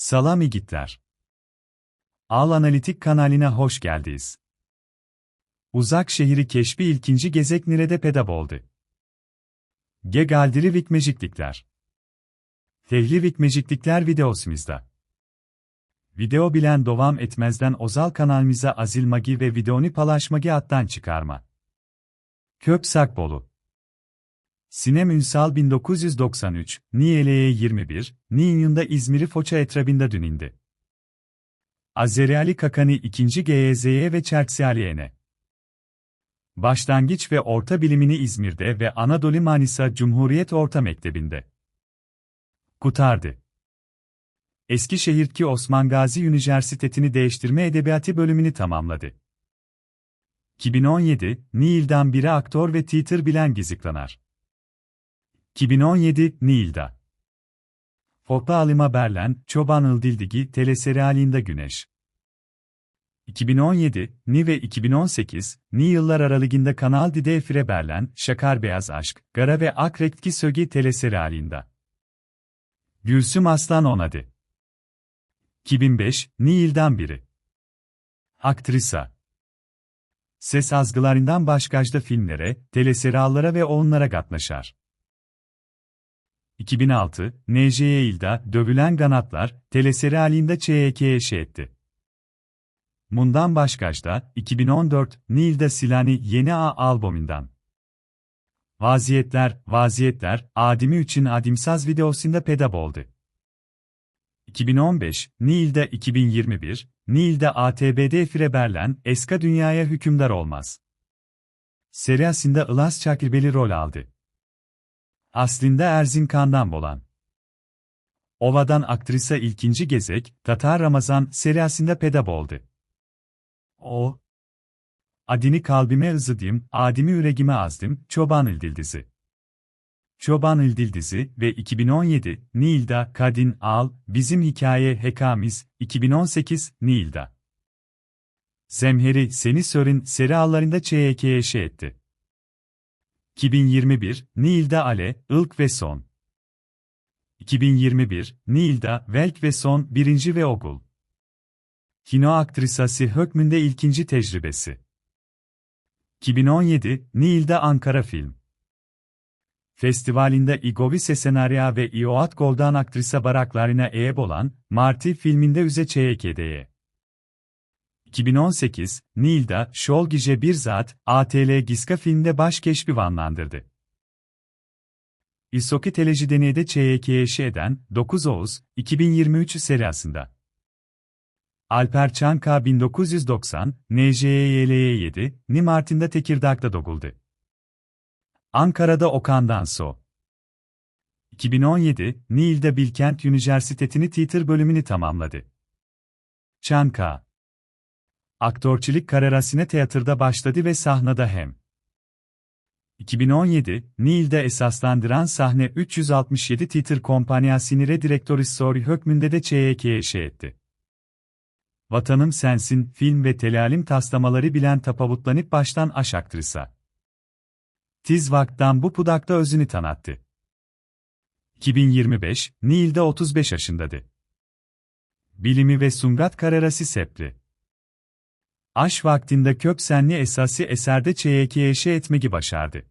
Salam igitler. Al Analitik kanalına hoş geldiniz. Uzak şehri keşfi ilkinci gezek nerede pedab oldu. Ge galdiri vikmeciklikler. Tehli vikmeciklikler videosumuzda. Video bilen devam etmezden Ozal kanalımıza azil magi ve videonu paylaşmagi attan çıkarma. Köp Sakbolu Sinem Ünsal 1993, Niyele'ye 21, Ninyun'da İzmir'i Foça etrabında dünindi. Azeriali Kakani 2. GYZ'ye ve Çerksiyaliye'ne. Başlangıç ve orta bilimini İzmir'de ve Anadolu Manisa Cumhuriyet Orta Mektebi'nde. Kutardı. Eskişehir'ki Osman Gazi Üniversiteti'ni değiştirme edebiyatı bölümünü tamamladı. 2017, Nil'dan biri aktör ve tiyatr bilen giziklanar. 2017, Nil'da. Hopa Alima Berlen, Çoban Ildildigi teleserialinde Güneş. 2017, Ni ve 2018, Ni yıllar aralığında Kanal Dide Fire Berlen, Şakar Beyaz Aşk, Gara ve Akrektki Sögi teleserialinde. Gülsüm Aslan Onadı. 2005, Ni yıldan biri. Aktrisa. Ses azgılarından başkajda filmlere, teleseriallara ve onlara katlaşar. 2006, NJ'ye ilda, Dövülen Ganatlar, teleseri halinde ÇYK'ye eşe etti. Bundan başkaçta, 2014, Nil'de Silani Yeni A albümünden. Vaziyetler, vaziyetler, Adimi için Adimsaz videosunda pedab oldu. 2015, Nil'de 2021, Nil'de ATBD Fireberlen, Eska Dünyaya Hükümdar Olmaz. Seriyasında Ilas Çakilbeli rol aldı. Aslında Erzincan'dan bolan. Ova'dan aktrisa ilkinci gezek, Tatar Ramazan seriyasında pedab oldu. O. Adini kalbime ızıdım, adimi yüreğime azdım, Çoban İldildizi. Çoban İldildizi ve 2017, Nilda, Kadin, Al, Bizim Hikaye Hekamiz, 2018, Nilda. Zemheri, Seni Sör'ün seriallarında ÇYK'ye şey etti. 2021, Nilda Ale, Ilk ve Son. 2021, Nilda, Velk ve Son, birinci ve Ogul. Kino aktrisası hükmünde ilkinci tecrübesi. 2017, Nilda Ankara Film. Festivalinde Igovi senarya ve Ioat Goldan aktrisa baraklarına eye bolan, Marti filminde üze ÇYK'deye. 2018, Nilda, Şolgije bir zat, ATL Giska filmde baş keşfi vanlandırdı. İsoki Teleji deneyde ÇYK'ye eden, 9 Oğuz, 2023 seriyasında. Alper Çanka 1990, NJYL'ye 7, Nimartin'de Tekirdağ'da doğuldu. Ankara'da Okan'dan so. 2017, Nil'de Bilkent Üniversiteti'ni tiyatr bölümünü tamamladı. Çanka Aktörçülük kararasine teatrda başladı ve sahnede hem 2017, Nil'de esaslandıran sahne 367 tiyatr kompanyasını direktörü Sori Hökmünde de ÇYK'ye şey etti. Vatanım Sensin, film ve telalim taslamaları bilen tapavutlanıp baştan aş aktrisa. Tiz vaktan bu pudakta özünü tanıttı. 2025, Nil'de 35 yaşındadı. Bilimi ve Sungat Kararası sepli. Aş vaktinde Köksenli esası eserde ÇYK'ye eşe etmegi başardı.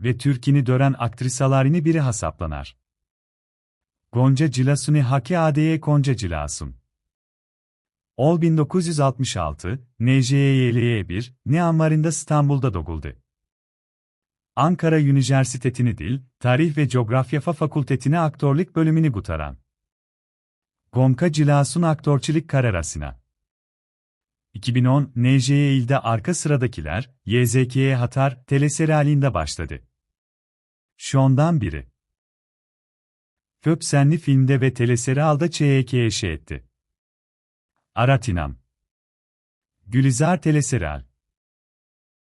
Ve Türkini dören aktrisalarını biri hasaplanar. Gonca Cilasuni Haki Adeye Gonca Cilasun. Ol 1966, NJYL'ye 1, Niamvar'ında İstanbul'da doğuldu. Ankara Üniversiteti'ni Dil, Tarih ve Coğrafya Fakültetini Aktörlük bölümünü gutaran. Gonca Cilasun aktörçülük kararasına. 2010, NJ'ye ilde arka sıradakiler, YZK'ye Hatar, teleseri halinde başladı. Şondan biri. Köpsenli filmde ve teleseri alda ÇYK'ye etti. Aratinam. Gülizar Teleserial.